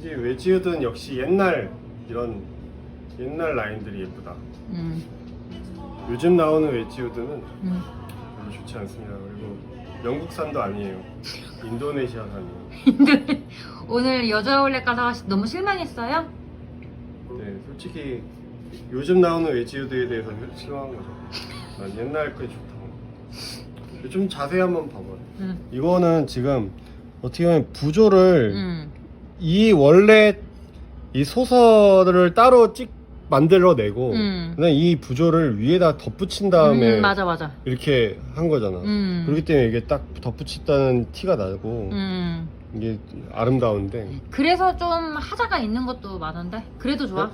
이제 외지우드는 역시 옛날 이런 옛날 라인들이 예쁘다. 음, 요즘 나오는 외지우드는 음. 별로 좋지 않습니다. 그리고 영국산도 아니에요. 인도네시아산이에요. 오늘 여자 올레 가다가 너무 실망했어요? 네, 솔직히 요즘 나오는 외지우드에 대해서 실망한 거죠. 난 옛날 게 좋다고. 좀 자세히 한번 봐봐요. 음. 이거는 지금 어떻게 보면 부조를 음. 이 원래 이 소설을 따로 찍 만들어내고 음. 그냥 이 부조를 위에다 덧붙인 다음에 음, 맞아 맞아. 이렇게 한 거잖아. 음. 그렇기 때문에 이게 딱 덧붙였다는 티가 나고 음. 이게 아름다운데. 그래서 좀 하자가 있는 것도 많은데 그래도 좋아. 어?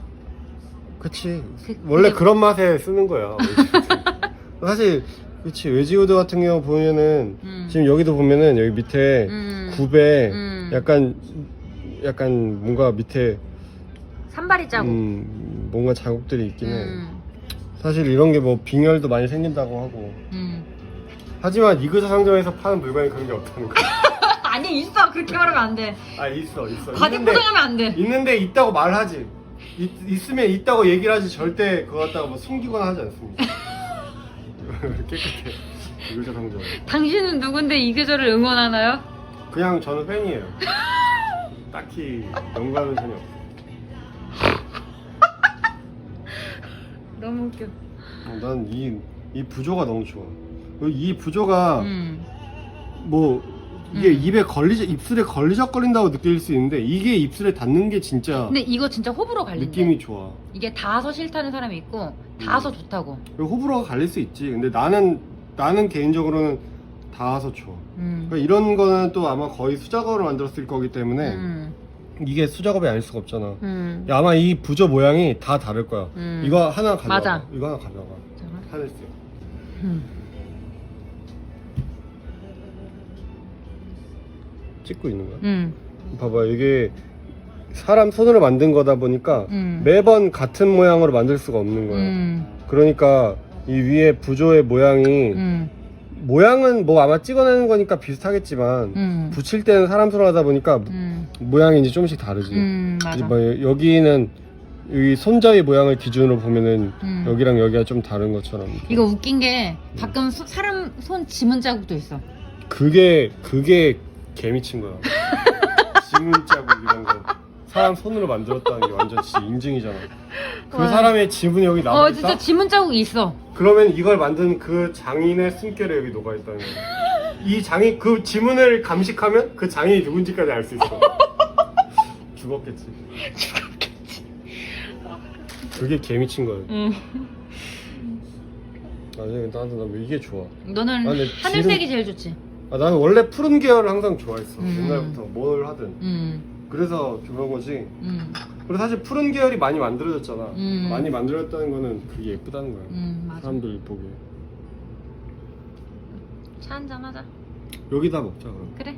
그치. 그- 원래 그게- 그런 맛에 쓰는 거야. 사실 그치 외지우드 같은 경우 보면은 음. 지금 여기도 보면은 여기 밑에 음. 굽에 음. 약간 약간 뭔가 밑에 산발이 짜고. 음, 뭔가 자국들이 있긴 해. 음. 사실 이런 게 뭐 빙열도 많이 생긴다고 하고. 음. 하지만 이그자 상점에서 파는 물건이 그런 게 없다는 거야. 아니 있어 그렇게 말하면 안 돼. 아 있어 있어. 과대 있는데, 포장하면 안 돼. 있는데 있다고 말하지. 있, 있으면 있다고 얘기를 하지 절대 그거 갖다가 뭐 숨기거나 하지 않습니다. 깨끗해. 이그자 상점. 당신은 누군데 이 계절을 응원하나요? 그냥 저는 팬이에요. 딱히 연구하는 편이 없어요. 너무 웃겨. 난 이 이 부조가 너무 좋아. 이 부조가 음. 뭐 이게 음. 입에 걸리적 입술에 걸리적거린다고 느낄 수 있는데 이게 입술에 닿는 게 진짜 근데 이거 진짜 호불호 갈린대. 느낌이 좋아. 이게 닿아서 싫다는 사람이 있고 닿아서 좋다고. 그리고 호불호가 갈릴 수 있지. 근데 나는 나는 개인적으로는 닿아서 좋아. 음. 그러니까 이런 거는 또 아마 거의 수작업으로 만들었을 거기 때문에 음. 이게 수작업이 아닐 수가 없잖아. 음. 야, 아마 이 부조 모양이 다 다를 거야. 음. 이거 하나 가져와. 맞아. 이거 하나. 잠깐만. 하늘색. 음. 찍고 있는 거야. 음. 봐봐 이게 사람 손으로 만든 거다 보니까 음. 매번 같은 모양으로 만들 수가 없는 거야. 음. 그러니까 이 위에 부조의 모양이 음. 모양은 뭐 아마 찍어내는 거니까 비슷하겠지만 음. 붙일 때는 사람 손으로 하다 보니까 음. 모양이 이제 조금씩 다르지. 음. 이제 맞아. 뭐 여기는 이 손잡이 모양을 기준으로 보면은 음. 여기랑 여기가 좀 다른 것처럼. 이거 웃긴 게 가끔 소- 사람 손 지문 자국도 있어. 그게 그게 개미친 거야. 지문 자국 이런 거 사람 손으로 만들었다는 게 완전 진짜 인증이잖아. 그 와. 사람의 지문이 여기 남아 어 있다. 진짜 지문 자국이 있어. 그러면 이걸 만든 그 장인의 숨결이 여기 녹아 있다는 거야. 이 장인 그 지문을 감식하면 그 장인이 누군지까지 알 수 있어. 죽었겠지. 그게 개미친 거야. 응. 나중에 나한테 나왜 이게 좋아. 너는 아, 근데 하늘색이 제일 좋지. 아, 나는 원래 푸른 계열을 항상 좋아했어. 음. 옛날부터 뭘 하든. 음. 그래서 좋은 거지. 음. 그리고 사실 푸른 계열이 많이 만들어졌잖아. 음. 많이 만들어졌다는 거는 그게 예쁘다는 거야. 음. 맞아. 사람들이 보기에. 차 한잔 하자. 여기다 먹자 그럼. 그래.